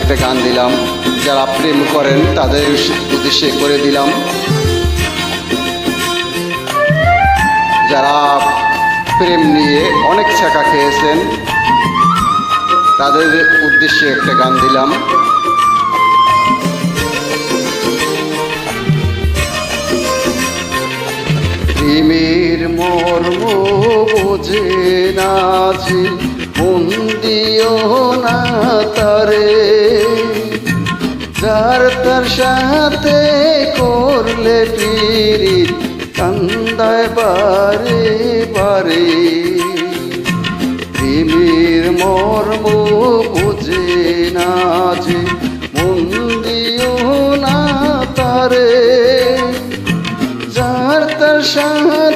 একটা গান দিলাম। যারা প্রেম করেন, তাদের উদ্দেশ্যে করে দিলাম। যারা প্রেম নিয়ে অনেক ছেঁকা খেয়েছেন, তাদের উদ্দেশ্যে একটা গান দিলাম। প্রেমের মর্ম বোঝে না যে সাথে করলে পিরি কান্দায় বারে বারে। প্রেমের মর্ম বুঝে না যে মন দিও না তারে। যার তার সাথে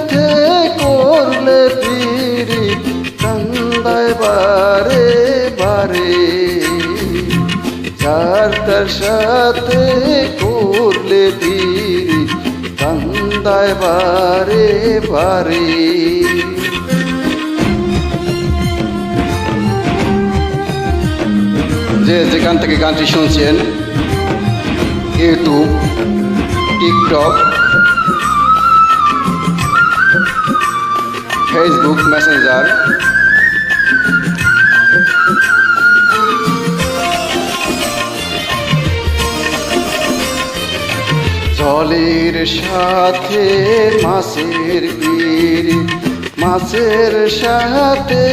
যার তার সাথে করলে পিরি কান্দায় বারে বারে। যে যেখান থেকে গানটি শুনছেন ইউটিউব টিকটক ফেসবুক মেসেঞ্জার জলের সাথে মাছের পিড়ি মাছের সাথে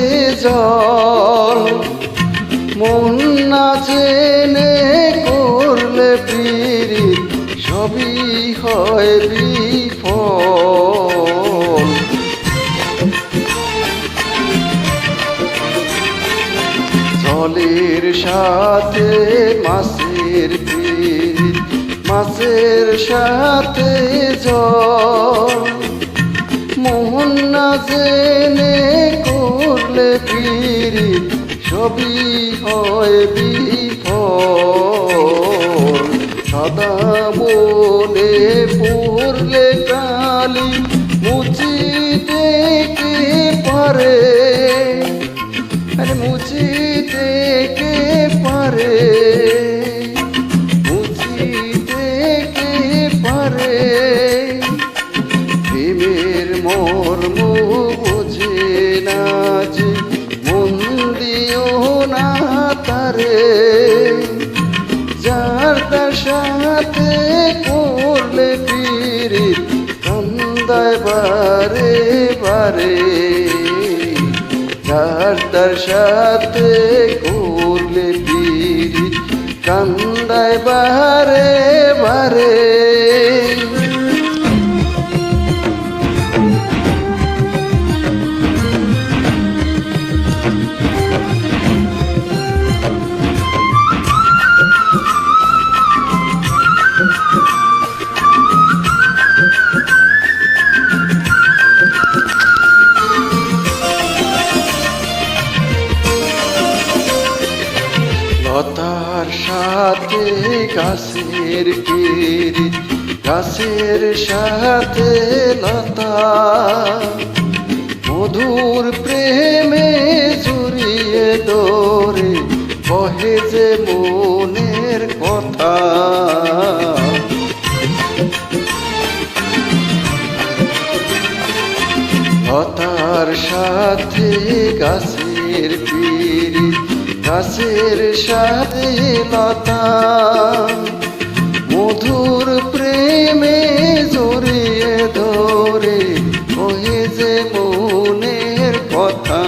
জল। মন না জেনে করলে পিড়ি সবই হয় বিফল। জলের সাথে মাছের পিড়ি মাছের সাথে জল মোহন না জেনে করলে পিড়ি সবই হয় বিফল। সাদা বলে পড়লে কালি মুচি কে পারে তারে যার তার সাথে করলে পিরি কান্দায় বারে বারে, যার তার সাথে করলে পিরি কান্দায় বারে বারে গাছের পিড়ি গাছের সাথে লতা। মধুর প্রেমে জড়িয়ে ডোরে কহে যে মনের কথা। লতার সাথে গাছের পিড়ি গাছের সাথে লতা মধুর প্রেমে জড়িয়ে ধরে ওহে যে মনের কথা।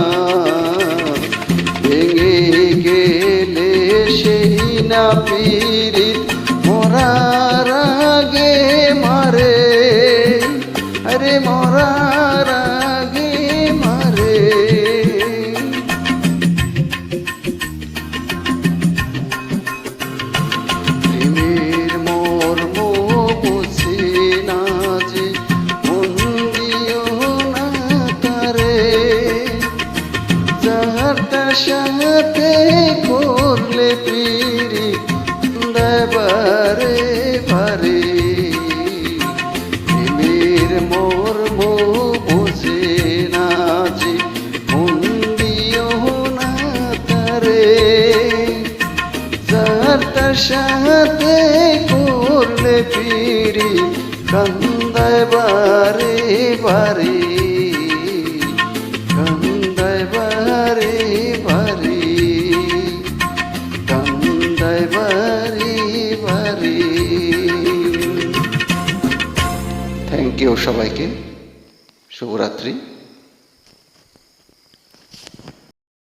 ভেঙে গেলে সেই না পীড়িত, মরার আগে মারে। আরে মরার দেবারে বারে প্রেমের মর্ম বুঝে না যে মন দিও না তারে। যার তার সাথে করলে পিড়ি কান্দায় বারে বারে। সবাইকে শুভরাত্রি।